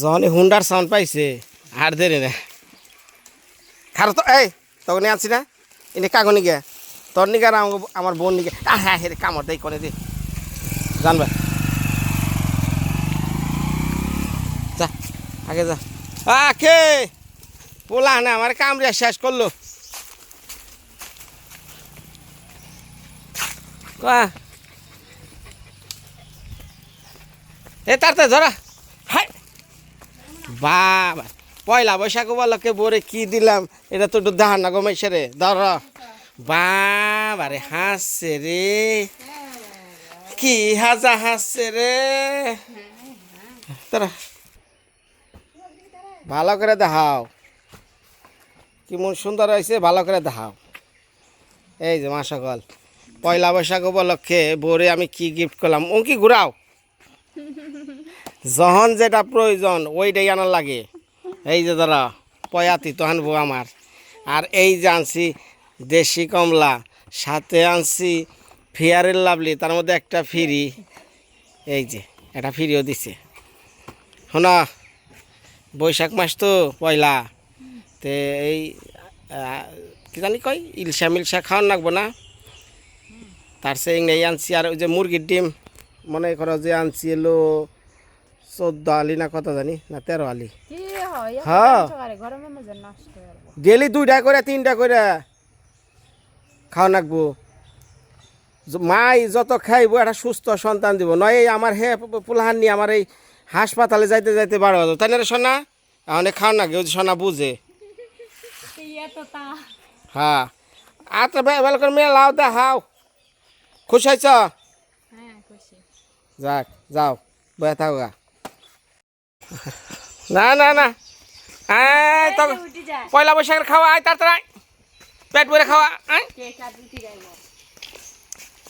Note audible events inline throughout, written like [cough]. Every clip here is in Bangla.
যখন হুন্ডার সাউন্ড পাইছে। আর দেরি না খারো তো, এই তখন আনছি না। এনে কাগনি গে তোর নিগে আর আমার বোন আহ হ্যাঁ হেরে কামড় দেই করে দি। জানবা যা, আগে যা। আখে পোলা না, আমার কামড়ে শেষ করল। এ, তাড়াতাড়ি ধরা। বাবা, পয়লা বৈশাখ উপলক্ষে বোরে কি দিলাম? এটা তো দেখার না গমেছে রে, ধর। বাবা রে, হাসছে রে। কি হাজা হাসছে রে। ভালো করে দেখাও। কি মন সুন্দর হয়েছে, ভালো করে দেখাও। এই যে মা সকল পয়লা বৈশাখ উপলক্ষে বোরে আমি কি গিফট করলাম? ও কি ঘুরাও। যখন যেটা প্রয়োজন, ওইটাই আনার লাগে। এই যে ধরা, পয়াতি তো আনব আমার। আর এই যে আনছি দেশি কমলা, সাথে আনছি ফিয়ারের লাভলি তার মধ্যে একটা ফ্রি। এই যে এটা ফ্রিও দিছে। শোনা, বৈশাখ মাস তো পয়লা। তে এই কি জানি কয়, ইলশা মিলশা খাওয়ান লাগবো না? তার সে এই আনছি, আর ওই যে মুরগির ডিম, মনে করো যে আনছি এলো চোদ্দ আলি না কত জানি? না তেরো আলি। হয়? ডেলি দুইটা করে তিনটা করে। খাওয়া য- মাই যত খাইবো একটা সুস্থ সন্তান দিব। নয় এই আমার হে পোলাহান নিয়ে আমার এই হাসপাতালে যাইতে যাইতে বারো হাজার। তাই না সোনা এখন খাওয়া ওই যে সোনা বুঝে। হ্যাঁ। তো বে- ভালো করে মেয়ে লাও দা হাও খুশ হয়েছ? হ্যাঁ যাক যাও। বয়ে থাকো। না না না। পয়লা বৈশাখের খাওয়া আয় তাড়াতাড়ি পেট ভরে খাওয়া আয়।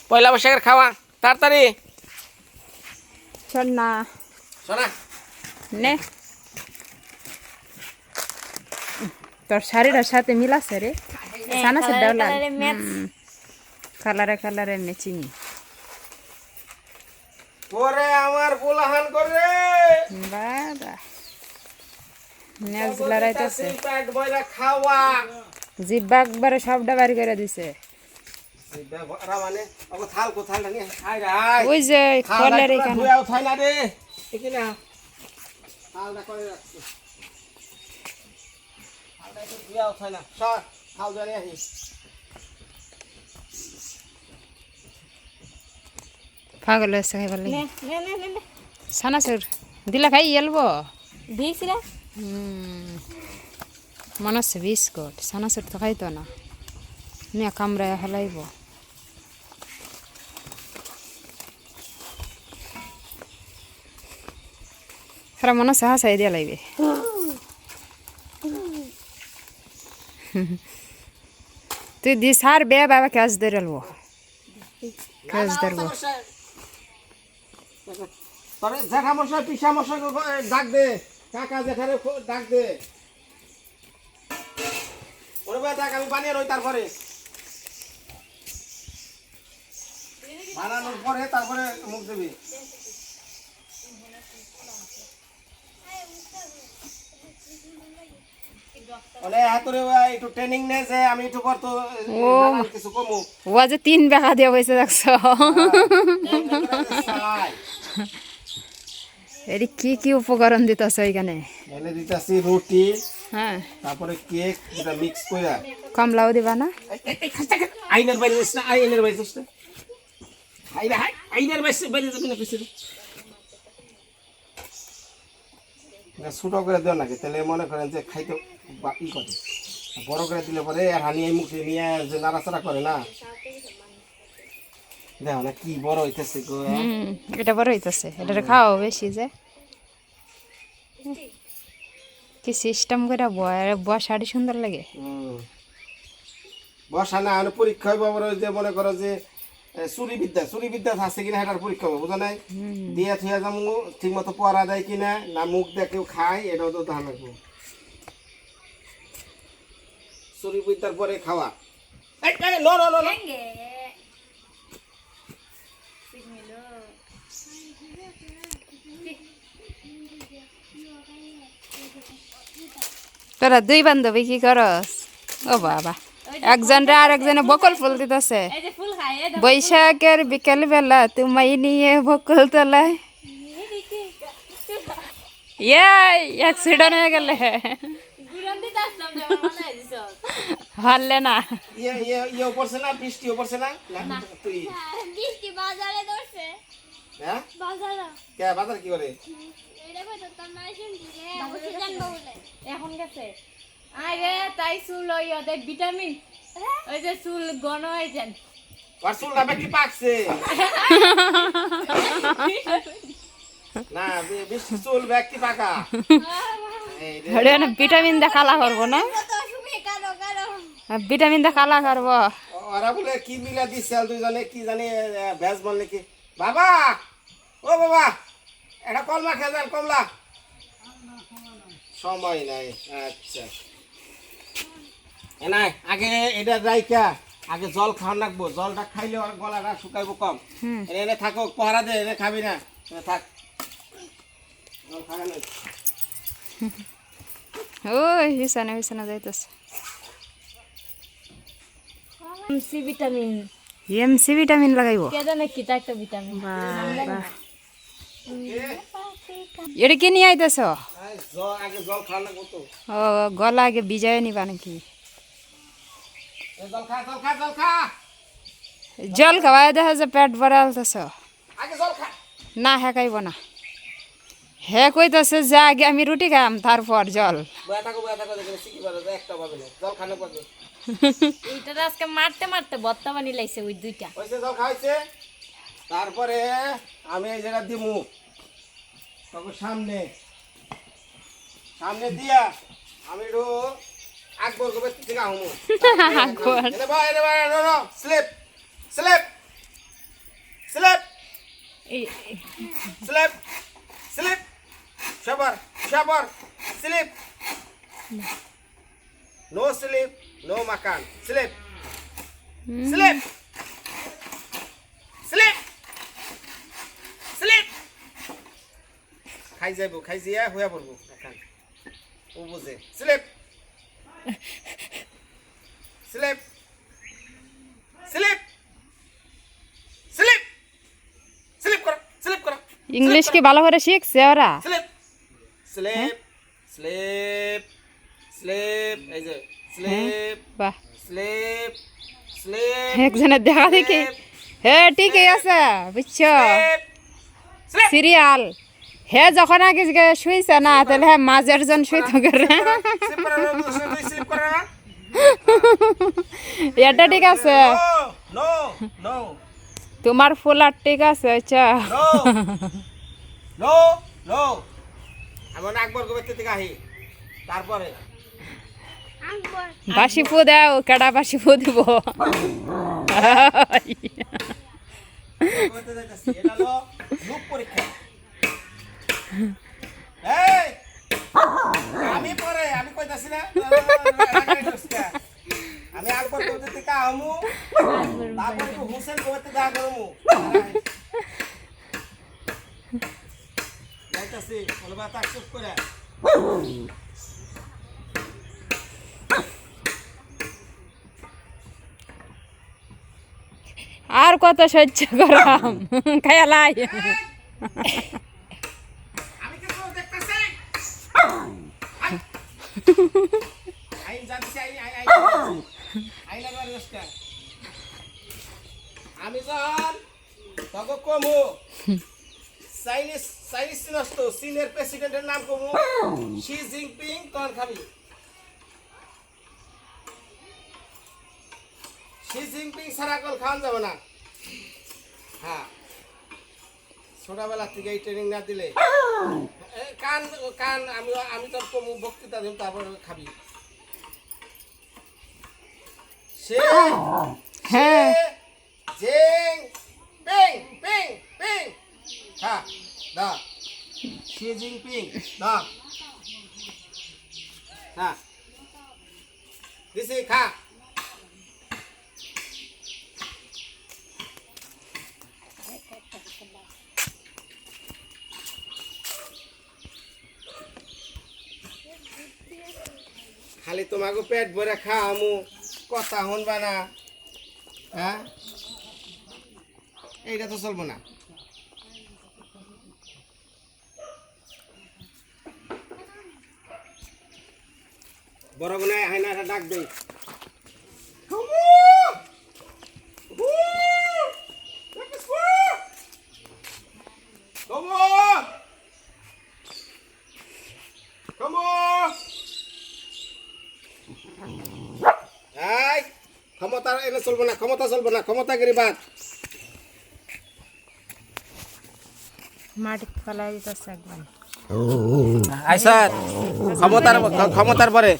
পয়লা বৈশাখের খাওয়া তাড়াতাড়ি। চল না। নে। তোর শাড়িটার সাথে মিলাছে রে? সানা সে ডাউলা কালারে কালারে ম্যাচিং ওরে আমার পোলাহান করে বাবা। নেক্সট লড়াইতেছে পেট ভরে খাওয়া। জিব্বা একবারে সবটা বাড়ি করে দিছে। মানে? ওই যে কলের এখানে। ধুয়াও থাই না রে এখানে থালটা করে রাখছি থালটা একটু ধুয়াও থাই না সর থাল ধরে আহি পাগল হয়েছে খাই বলে সানা সুর দিলা খাই এলবো ভিক্স রে। মনে হচ্ছে বিস্কুট সানা সুর তো খাইতো না। নিয়ে কামড়ায় হলাইব। সারা মনে হচ্ছে হাসাই দিয়া লাগবে তুই দিস আর বে বাবা কাজ ধরলবো কাজ ধরবো তবে জেঠা মশাই পিসা মশাই ডাক দে। কাকা জেঠারে খো- ডাক দে। ওরে ভাই ডাক আমি বানিয়ে রই তারপরে। বানানোর পরে তারপরে মুখ দিবি। ওলে হাতুরে ওই একটু ট্রেনিং নে যে আমি একটু করতো ও। নানান কিছু কমু ও যে তিন বেকা দিয়ে বসে দেখছ। সাই। [laughs] এটি কি কি উপকরণ দিতেছ এখানে এনে দিতেছি রুটি হ্যাঁ। তারপরে কেক এটা মিক্স করে কমলাও দিবা না? আইনের বাইরে যাস না আইনের বাইরে যাস না। আইনের বাইরে বাইরে যাবি না পিছিয়ে ছোট করে দেও নাকি তাহলে মনে করেন যে খাইতে ই করে। বড় করে দিলে পরে আর হানি মুখে নিয়ে যে নাড়াচাড়া করে না। দেখো না কি বড় হইতেছে গো হুম এটা বড় হইতেছে এটা খাও বেশি যে। কি সিস্টেম করে বয় বয় শাড়ি সুন্দর লাগে। বসা না পরীক্ষা হইব যে মনে করো যে চুরি বিদ্যা চুরি বিদ্যা আছে কিনা সেটার পরীক্ষা হবে বুঝা নাই? দিয়ে থুয়া যাব ঠিক মতো পড়া দেয় কিনা না মুখ দিয়ে কেউ খায় এটাও তো ধান রাখব চুরি বিদ্যার পরে খাওয়া। লো, তোরা দুই বান্ধবী কি করস? ও বাবা। একজনরা আর একজনে বকল ফুল দিতেছে। বৈশাখের বিকেল বেলা তুমি নিয়ে বকল তলায়। ইয়াই অ্যাক্সিডেন্ট হয়ে গেলে। না। ইয়ে ইয়ে ইয়ে পড়ছে না বৃষ্টিও পড়ছে না? না তুই বৃষ্টি বাজারে ধরছে। হ্যাঁ? বাজারে। কে বাজার কি করে? বলে এখন গেছে। আরে তাই চুল ওই ওদের ভিটামিন। ওই যে চুল ঘন হয়ে যান। আর চুলটা বেশি পাকছে? না বি- বৃষ্টি চুল ব্যক্তি পাকা। ভিটামিন দা কালা করব না? ভিটামিন দা কালা করব। ওরা বলে কি মিলা দিচ্ছে দুইজনে? কি জানি ভেজ বললে কি বাবা! ও বাবা! এটা কলমা খেয়ে যান কমলা। সময় নাই আচ্ছা। এ নাই আগে এটা রাইকা আগে জল খাওয়ান রাখব জলটা খাইলে ওর গলাটা শুকাইবো কম। এনে থাকো পহারা দে এনে খাবি না। থাক। জল খাবে না ওই যাইতেছে। C vitamin. এমসি ভিটামিন লাগাইব। কে জানে কিটা একটা ভিটামিন। এটা কি নিয়ে আইতেছ? ও গলা আগে বিজয় নিবা নাকি? জল খা জল খা জল খা। জল খাওয়াই দেখা যে পেট ভরে আলতেছ। আগে জল খা। না হে খাইব না। হে কইতেছে যে আগে আমি রুটি খাম তারপর জল। [laughs] এইটা আজকে মারতে মারতে বত্তা বানি লাইছে ওই দুইটা। জল তারপরে আমি এই জায়গা দিমু। তখন সামনে। সামনে দিয়া আমি একটু আকবর গোবের থেকে আহমু। Akbar. No no sleep sleep sleep sleep sleep সবার সবার স্লিপ। নো। স্লিপ নো মাকান স্লিপ স্লিপ স্লিপ খাই যাইব খাই যাইয়া হইয়া পড়ব। এখন। ও বুঝে। Sleep. Sleep. Sleep. Sleep. Sleep করো স্লিপ করো। ইংলিশ কি ভালো করে শিখছে ওরা। স্লিপ। স্লিপ। স্লিপ। স্লিপ। এই যে স্লিপ। বাহ। স্লিপ। স্লিপ। একজনের দেখা দেখি। হে ঠিকই আছে বুঝছ? স্লিপ। সিরিয়াল। হে যখন আগে শুইছে না তাহলে হ্যাঁ মাঝের জন শুইতে করে এটা ঠিক আছে। নো নো তোমার ফুলার ঠিক আছে আচ্ছা। তারপরে। বাসি দাও কেডা বাসি ফু দিব? পরীক্ষা। আমি পরে আমি কইতাছি না? আমি আকবর গোবের থেকে আহমু তারপরে একটু হুসেন গোবের করমু যাইতাছি বলবা তাক চুপ করে। আর কত সহ্য করাম? খায়ালাই আমি যখন তখন কমু চাইনিজ চাইনিজ চিনস্ত চীনের প্রেসিডেন্টের নাম কমু [coughs] শি জিনপিং তখন খাবি। শি জিনপিং সারা কল খাওয়ান যাবে না। হ্যাঁ। ছোটবেলা থেকে এই ট্রেনিং না দিলে [coughs] এ, কান কান আমি আমি তোর কমু বক্তৃতা দিব তারপর খাবি। হ্যাঁ। খালি তোমাকে পেট ভরে খাওয়ামু। কথা শুনবা না। হ্যাঁ? এইটা তো চলবো না। বড় আয়না একটা ডাক দেই Come on! Come on! এই ক্ষমতা এনে চলবো না ক্ষমতা চলবো না ক্ষমতাগিরি বাদ। মাটি ফেলাই দিতেছে একবার আই স্যার ক্ষমতার ক্ষমতার পরে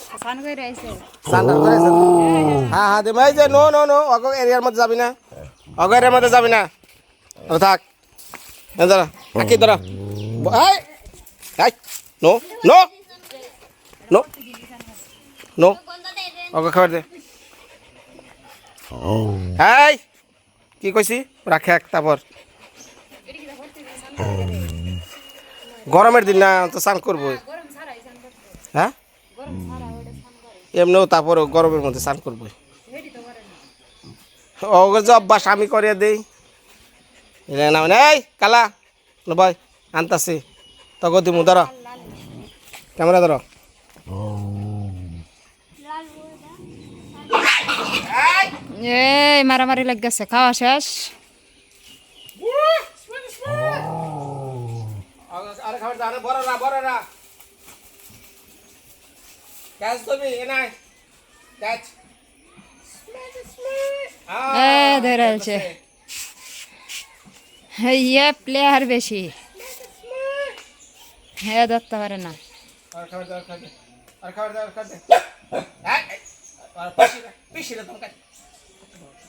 হ্যাঁ হ্যাঁ যে নো নো নো অগ এরিয়ার মধ্যে যাবি না। অগ এরিয়ার মধ্যে যাবি না। ও থাক। দাঁড়া আকি নো নো নো। নো। অগ খাবার দে। এই, কি কইছি রাখে এক তারপর গরমের দিন না, তো স্নান করব হ্যাঁ এমনিও তারপর গরমের মধ্যে স্নান করব যে, অভ্যাস আমি করিয়ে দিই না, এই, কালা ভাই আনতাছি। তখন দিমু ধরো ক্যামেরা ধরো এই, মারামারি লাগ গেছে খাওয়া শেষ। আরে খাবার দাও বড় রা বড় রা ক্যাচ তুমি এ নাই ক্যাচ এ ধরে আছে ইয়ে প্লেয়ার বেশি হ্যাঁ ধরতে পারে না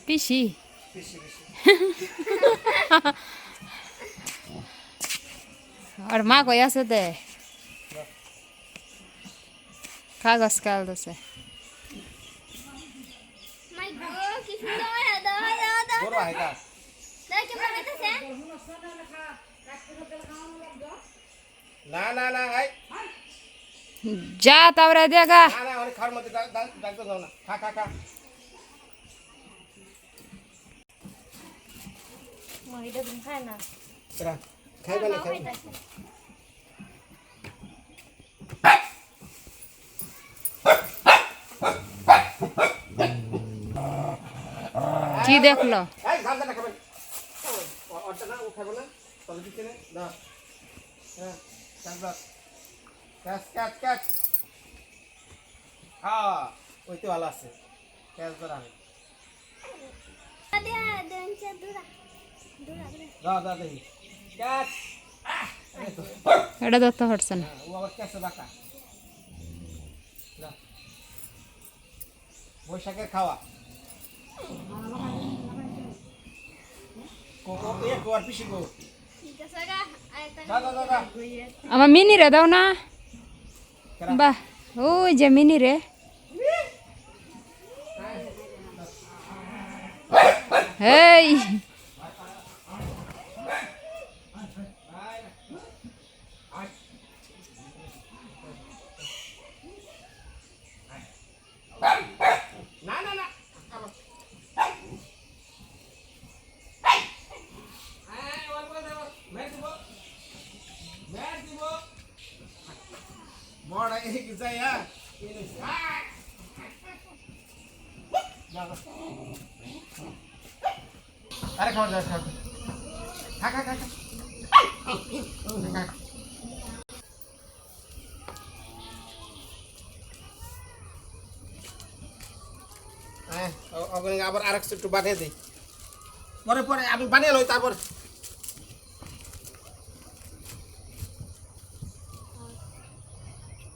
পিসি। আর মা কই আছে দে কাগজ কাল দিছে। না না না এই যা তারপরে দেখা। না না খাওয়ার মধ্যে ডাক ডাক ডাক দাও না। খা খা খা। নে হ্যাঁ ক্যাচ ক্যাচ ক্যাচ হ্যাঁ ওই তো ভালো আছে ক্যাচ ধরা এটা ধরতে পারছে না বৈশাখের খাওয়া। আমার মিনি রে দাও না? বাহ ওই যে মিনি রে। এই না না না বড় এই যাই হ্যাঁ আরে খাওয়া খাওয়া খা খা খা খা খা। হ্যাঁ আবার আর একটু বানিয়ে দিই। পরে পরে আমি বানিয়ে লই, তারপর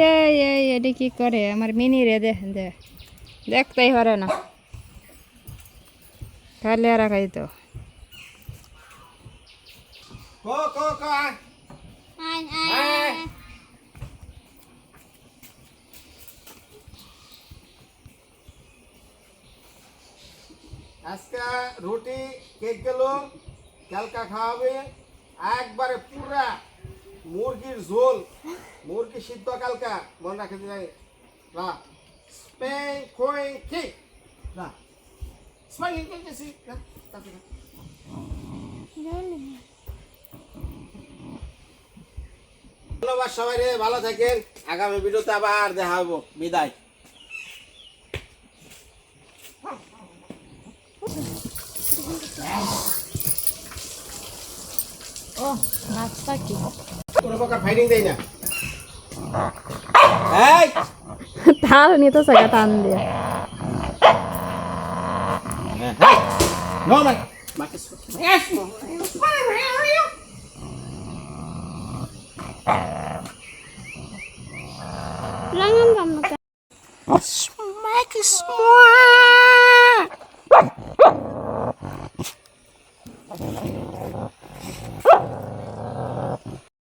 এই এই এটি কি করে? আমার মিনি রে দে দে। দেখতেই পারে না। খালি আর খাই তো। আজকে রুটি কেক গেল কালকা খাওয়াবে। একবারে পুরা মুরগির ঝোল। মুরগি সিদ্ধ কালকা মনে রাখে যাই না। কোয়েন কি? না। তাতে না। ধন্যবাদ সবাই রে ভালো থাকেন। আগামী ভিডিওতে আবার দেখা হব বিদায়। ও নাস্তা কি? কোনো প্রকার ফাইটিং দেয় না। এই টান নিয়ে তো সাকা টান দিয়ে No, man. Marcus.